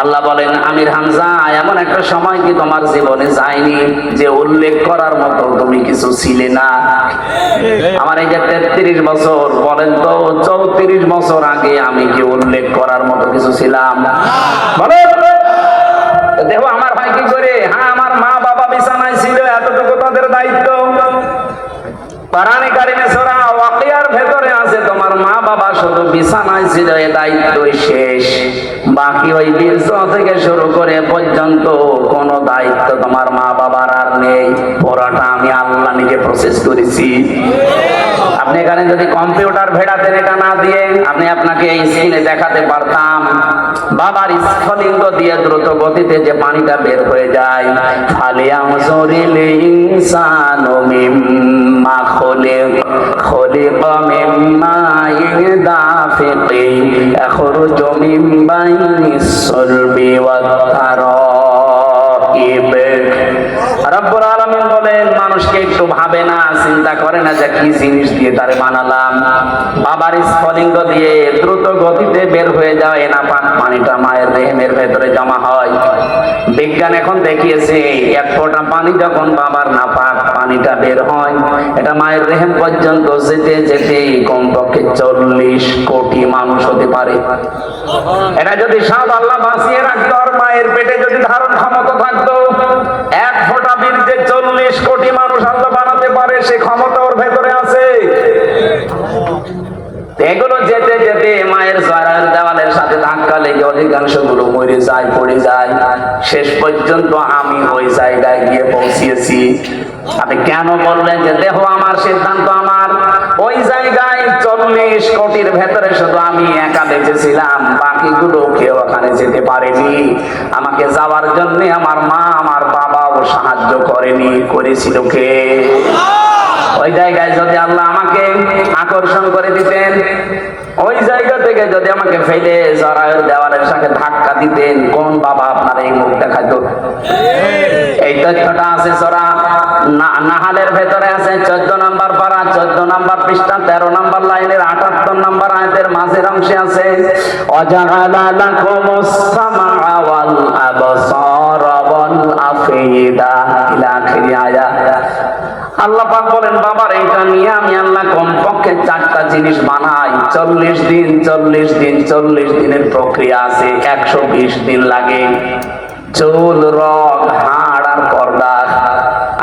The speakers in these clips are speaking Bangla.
আল্লাহ বলেন আমির হামজা এমন একটা সময় কি তোমার জীবনে যায়নি যে উল্লেখ করার মতো তুমি কিছু ছিলে না? আমার এই যে তেত্রিশ বছর বলেন তো চৌত্রিশ বছর আগে আমি কি উল্লেখ করার মতো কিছু ছিলাম? বলেন। দেখো আমার ভাই কি করে? হ্যাঁ আমার মা বাবা বিছানায় ছিল এতটুকু তাদের দায়িত্ব। পারানি কারিমে সোরা ওয়াকিয়ার ভেতরে আছে তোমার মা বাবা শুধু বিছানায় ছিল, এ দায়িত্বই শেষ। বাকি ওই বীর্য থেকে শুরু করে পর্যন্ত কোনো দায়িত্ব তোমার মা বাবার আর নেই। পড়াটা আমি আল্লাহ নিজে প্রসেস করেছি। আপনি এখানে যদি কম্পিউটার ভেড়াতেন এটা না দিয়ে আপনি আপনাকে এই স্ক্রিনে দেখাতে পারতাম, বাবার স্ফলিঙ্গ দিয়ে দ্রুত গতিতে যে পানিটা বের হয়ে যায়। ফালিয়াম জরিলে ইনসানু মিম্মা খলিক খলিক মিম্মা ইদাফিকি ইয়াখরুজু মিন বাইনিস সুলবি ওয়াত আলামিন বলেন, মানুষকে একটু ভাবে না, চিন্তা করে না যে কি জিনিস দিয়ে তারে বানালাম। বাবার স্ফলিঙ্গ দিয়ে দ্রুত গতিতে বের হয়ে যায় না পাক পানিটা মায়ের রেহেমের ভেতরে জমা হয়। বিজ্ঞান এখন দেখিয়েছে, এক ফোঁটা পানি যখন বাবার না পাক পানিটা বের হয়, এটা মায়ের রেহেম পর্যন্ত যেতে যেতে কমপক্ষে চল্লিশ কোটি মানুষ হতে পারে। এটা যদি সাদ আল্লাহ বাঁচিয়ে রাখতো, আর মায়ের পেটে যদি ধারণ ক্ষমতা থাকতো চল্লিশ কোটি মানুষ আল্লাহ বানাতে পারে, সে ক্ষমতা ওর ভেতরে আছে। এগুলো যেতে যেতে মায়ের জয়ের দেওয়ালের সাথে ধাক্কা লেগে অধিকাংশগুলো মরে যায়, পড়ে যায়। শেষ পর্যন্ত আমি ওই জায়গায় গিয়ে পৌঁছিয়েছি। আপনি কেন বললেন যে দেখো আমার, সিদ্ধান্ত আমার? ওই জায়গায় চল্লিশ কোটির ভেতরে শুধু আমি একা বেঁচেছিলাম বাকিগুলো কেউ ওখানে যেতে পারেনি। আমাকে যাওয়ার জন্য আমার মা, আমার বাবাও সাহায্য করেনি, করেছিল কে? ওই জায়গায় যদি আল্লাহ আমাকে আকর্ষণ করে দিতেন, ওই জায়গা থেকে যদি আমাকে ফেলে জরায়ের দেওয়ালের সাথে ধাক্কা দিতেন, কোন বাবা আপনার এই মুখ দেখাতো এই তথ্যটা আছে সরা নাহালের ভেতরে আছে, চোদ্দ নাম্বার পারা, চোদ্দ নাম্বার পৃষ্ঠা, তেরো নাম্বার লাইনের, আটাত্তর নাম্বার আয়তের মাঝের অংশে আছে অজাগালা লাকুমুস সামআ আখিরি আয়াত আল্লাহ পাক বলেন বাবার এইটা নিয়ে আমি আল্লাহ কমপক্ষে চারটা জিনিস বানাই। চল্লিশ দিন চল্লিশ দিন, চল্লিশ দিনের প্রক্রিয়া আছে, একশো বিশ দিন লাগে। চুল, রগ, হাড় আর পর্দা।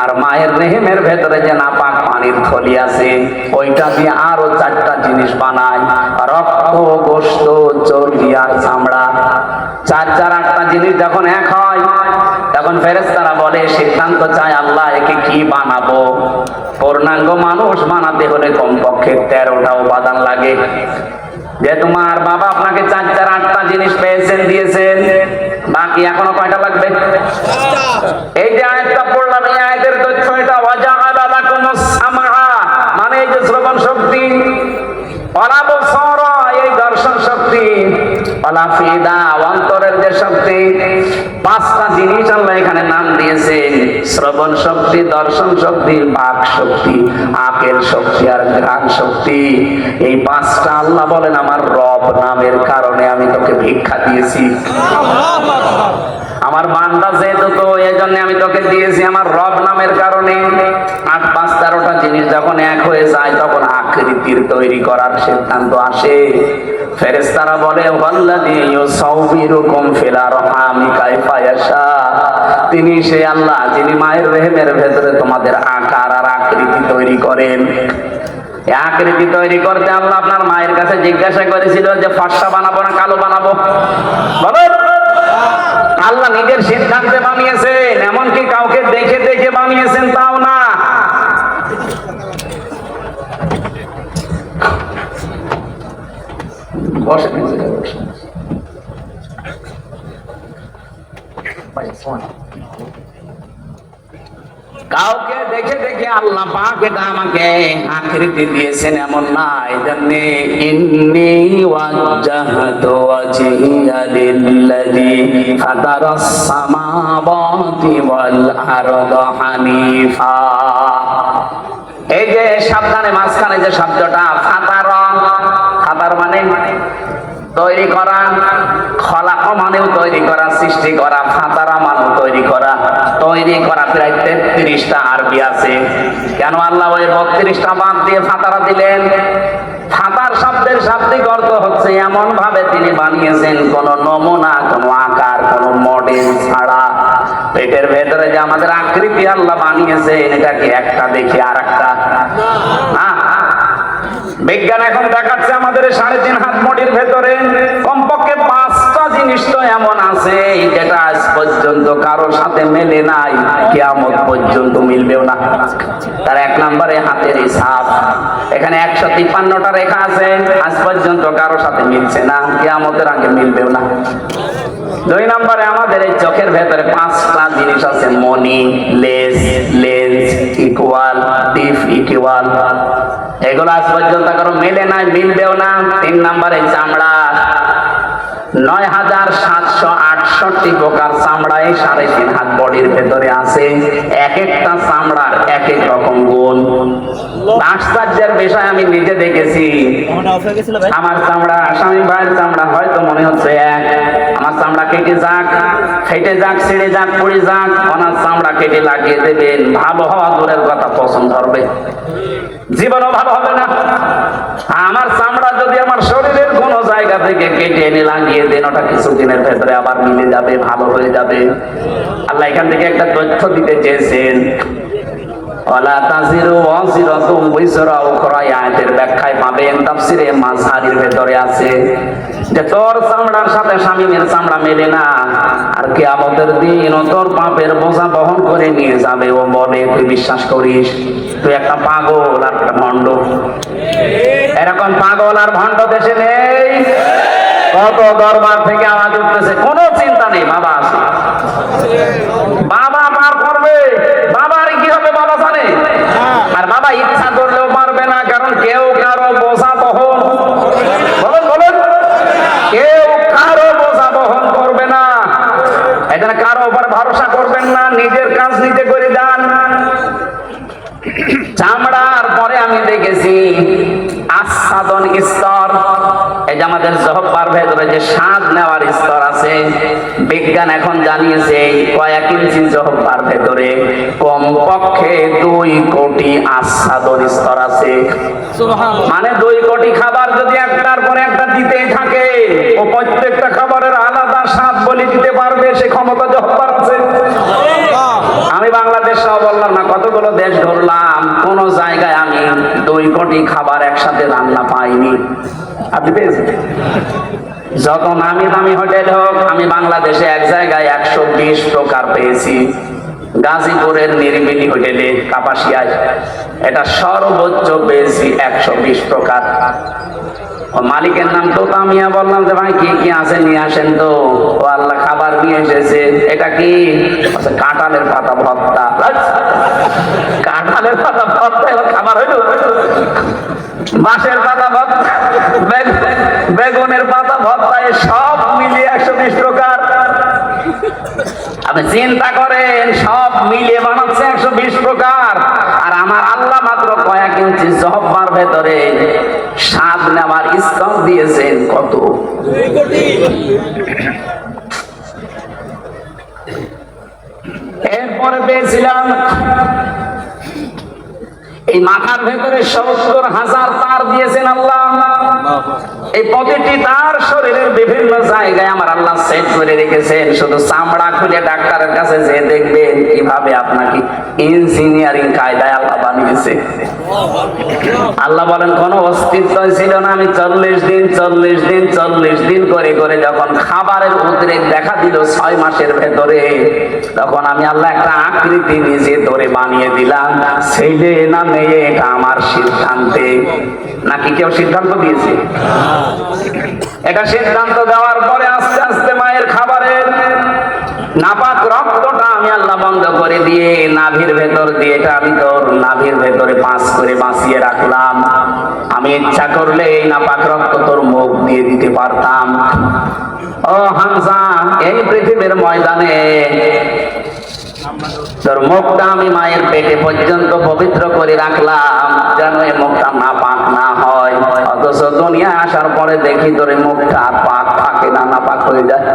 আর মায়ের রেহেমের ভেতরে যে নাপাক পানির থলি আছে, ওইটা দিয়ে আরও চারটা জিনিস বানাই। রক্ত, গোস্ত, চর্বি আর চামড়া। চার চার আটটা জিনিস যখন এক হয় তখন ফেরেস্তারা বলে, সিদ্ধান্ত চায় আল্লাহ, একে কি বানাবো? পূর্ণাঙ্গ মানুষ বানাতে হলে কমপক্ষে তেরোটা উপাদান লাগে। যে তোমার বাবা আপনাকে চার চার আটটা জিনিস পেয়েছেন, দিয়েছেন, বাকি এখনও কয়টা লাগবে? এই যে আয়াতটা পড়লাম, এই আয়াতের তথ্য এটা, ওয়াজাআলা লাকুমুস সামআ মানে এই যে শ্রবণ শক্তি। অনাবসর এই দর্শন শক্তি। অলাফিদা অন্তরের যে শক্তি পাঁচটা জিনিস আল্লাহ এখানে নাম দিয়েছেন। শ্রবণ শক্তি, দর্শন শক্তি, বাক শক্তি আকের শক্তি আর ঘ্রাণ শক্তি। এই পাঁচটা আল্লাহ বলেন আমার রব নামের কারণে আমি তোকে ভিক্ষা দিয়েছি আমার বান্দা যেহেতু তো এই জন্য আমি তোকে দিয়েছি আমার রব নামের কারণে। আট পাঁচ তেরোটা জিনিস যখন এক হয়ে যায়, তখন আকৃতির তৈরি করার সিদ্ধান্ত আসে। ফেরেস্তারা বলে তিনি সেই আল্লাহ, যিনি মায়ের রেহেমের ভেতরে তোমাদের আকার আর আকৃতি তৈরি করেন। আকৃতি তৈরি করতে আল্লাহ আপনার মায়ের কাছে জিজ্ঞাসা করেছিল যে, ফর্সা বানাবো না কালো বানাবো? বলো। আল্লাহ নিজের সিদ্ধান্তে বানিয়েছেন এমনকি কাউকে দেখে দেখে বানিয়েছেন তাও না। কাউকে দেখে দেখে আল্লাহ পাক এটা আমাকে আকৃতি দিয়েছেন এমন না এই জন্যে ইন্নি ওয়াজ্জাহতু ওয়াজহিয়া লিল্লাযী ফাতারাস সামাওয়াতি ওয়াল আরদা হানিফা। এই যে সাবধানে, মাঝখানে যে শব্দটা ফাতার ফাতার মানে তৈরি করা খলা মানেও তৈরি করা, সৃষ্টি করা ফাতারা মানেও তৈরি করা। তৈরি করা প্রায় তেত্রিশটা আরবি আছে। কেন আল্লাহ ওই বত্রিশটা বাদ দিয়ে ফাতারা দিলেন? ফাতার শব্দের শাব্দিক অর্থ হচ্ছে এমন ভাবে তিনি বানিয়েছেন, কোন নমুনা, কোন আকার, কোন মডেল ছাড়া। পেটের ভেতরে যে আমাদের আকৃতি আল্লাহ বানিয়েছেন, এটা কি একটা দেখি আর একটা বিজ্ঞান এখন দেখাচ্ছে আমাদের সাড়ে তিন হাত মডির ভেতরে, কমপক্ষে পাঁচটা এমন আছে, যেটা আজ পর্যন্ত কারোর সাথে মেলে নাই, কিয়ামত পর্যন্ত মিলবেও না। তার এক নম্বরে হাতের এখানে একশো তিপ্পান্নটা রেখা আছে, আজ পর্যন্ত কারোর সাথে মিলছে না, কিয়ামতের আগে মিলবেও না। দুই নম্বরে আমাদের এই চোখের ভেতরে পাঁচটা জিনিস আছে, মনি, লেস, লেন্স ইকুয়াল ইকুয়াল এগুলো আজ পর্যন্ত কারও মেলে নাই, মিলবেও না। তিন নম্বরে চামড়া। নয় হাজার সাতশো আটষট্টি প্রকার সাড়ে তিন হাত বডির ভেতরে আছে। এক একটা চামড়ার এক এক রকম গুণ। আশ্চর্যের বিষয় আমি নিজে দেখেছি। আমার চামড়া স্বামী ভাইয়ের চামড়া হয়তো মনে হচ্ছে এক। আমার চামড়া কেটে যাক ফেটে যাক ছিঁড়ে যাক পড়ে যাক ওনার চামড়া কেটে লাগিয়ে দেবেন। ভালো হওয়া দূরের কথা পছন্দ হবে। জীবনও ভালো হবে না। আমার চামড়া যদি আমার শরীরের কোনো জায়গা থেকে কেটে এনে লাগিয়ে দেন, ওটা কিছুদিনের ভেতরে আবার মিলে যাবে, ভালো হয়ে যাবে। আল্লাহ এখান থেকে একটা তথ্য দিতে চেয়েছেন ওয়ালা তাজিরু ওয়াজিরাতুম উইজরা উখরা আয়াতের ব্যাখ্যায় পাবেন, তাফসিরে মাযহারির ভেতরে আছে, যে তোর চামড়ার সাথে স্বামীর চামড়া মেলে না, আর কিয়ামতের দিন তোর পাপের বোঝা বহন করে নিয়ে যাবে, ও বলে, তুই বিশ্বাস করিস, তুই একটা পাগল আর একটা ভণ্ড। এরকম পাগল আর ভণ্ড দেশে নেই। কত দরবার থেকে আওয়াজ উঠতেছে, কোনো চিন্তা নেই, বাবা পার করবে বাবার কি হবে বাবা জানে আর বাবা ইচ্ছা করলেও পারবে না কারণ কেউ কারও বোঝা বহন বলুন বলুন কেউ কারও বোঝা বহন করবে না এখানে কারও উপর ভরসা করবেন না নিজের কাজ নিজে করে যান চামড়ার পরে আমি দেখেছি আচ্ছাদন স্তর। এই যে আমাদের জহব্বার ভেতরে যে স্বাদ নেওয়ার স্তর আছে বিজ্ঞান এখন জানিয়েছে কয়েক ইঞ্চি জহব্বার ভেতরে কমপক্ষে দুই কোটি আস্বাদন স্তর আছে। মানে দুই কোটি খাবার যদি একটার পরে একটা দিতেই থাকে ও প্রত্যেকটা খাবারের আলাদা স্বাদ বলে দিতে পারবে সে ক্ষমতা জহব্বার আছে। আমি বাংলাদেশ সহ বললাম, না, কতগুলো দেশ ধরলাম? কোন জায়গায় আমি দুই কোটি খাবার একসাথে রান্না পাইনি। আপনি পেয়েছেন? যত নামি দামি হোটেল হোক, আমি বাংলাদেশে এক জায়গায় একশো বিশ প্রকার পেয়েছি। গাজীপুরের নিরিবিলি হোটেলে, কাপাসিয়ায়, এটা সর্বোচ্চ পেয়েছি একশো বিশ প্রকার। মালিকের নাম তো তামিয়া বললাম যে ভাই, কি কি আছে নিয়ে আসেন তো? ও আল্লাহ খাবার নিয়ে এসেছে। এটা কি? কাঁঠালের পাতা ভর্তা। কাঁঠালের পাতা ভর্তা, এবার খাবার হইল? বাঁশের পাতা বেগুনের পাতা ভর্তা সব মিলিয়ে একশো বিশ প্রকার। আপনি চিন্তা করেন, সব মিলিয়ে বানাচ্ছে একশো বিশ প্রকার। আমার আল্লাহ মাত্র কয়েক ইঞ্চি জহব্বার ভেতরে স্বাদ নেওয়ার স্তর দিয়েছেন কত? এরপরে পেয়েছিলাম এই মাথার ভেতরে সত্তর হাজার তার দিয়েছেন আল্লাহ। এই প্রতিটি তার শরীরের বিভিন্ন জায়গায় আমার আল্লাহ সেট করে রেখেছেন, শুধু চামড়া খুলে ডাক্তারের কাছে যে দেখবেন কীভাবে আপনাকে ইঞ্জিনিয়ারিং কায়দায় আল্লাহ বানিয়েছে। আল্লাহ বলেন কোনো অস্তিত্ব ছিল না। আমি চল্লিশ দিন চল্লিশ দিন চল্লিশ দিন করে করে যখন খাবারের উদ্রেক দেখা দিল ছয় মাসের ভেতরে তখন আমি আল্লাহ একটা আকৃতি নিজে ধরে বানিয়ে দিলাম। ছেলে না মেয়ে এটা আমার সিদ্ধান্তে। নাকি কেউ সিদ্ধান্ত দিয়েছে? এটা সিদ্ধান্ত দেওয়ার পরে আস্তে আস্তে মায়ের খাবারের নাপাক রক্তটা আমি আল্লাহ বন্ধ করে দিয়ে নাভির ভেতর দিয়ে এটা আমি তোর নাভির ভেতরে পাঁচ করে বাঁচিয়ে রাখলাম। আমি ইচ্ছা করলে এই নাপাক রক্ত তোর মুখ দিয়ে দিতে পারতাম। ও হামসা এই পৃথিবীর ময়দানে তোর মুখটা আমি মায়ের পেটে পর্যন্ত পবিত্র করে রাখলাম, যেন এই মুখটা না পাক না হয়। অথচ দুনিয়া আসার পরে দেখি তোর মুখটা পাক থাকে না না পাক হয়ে যায়।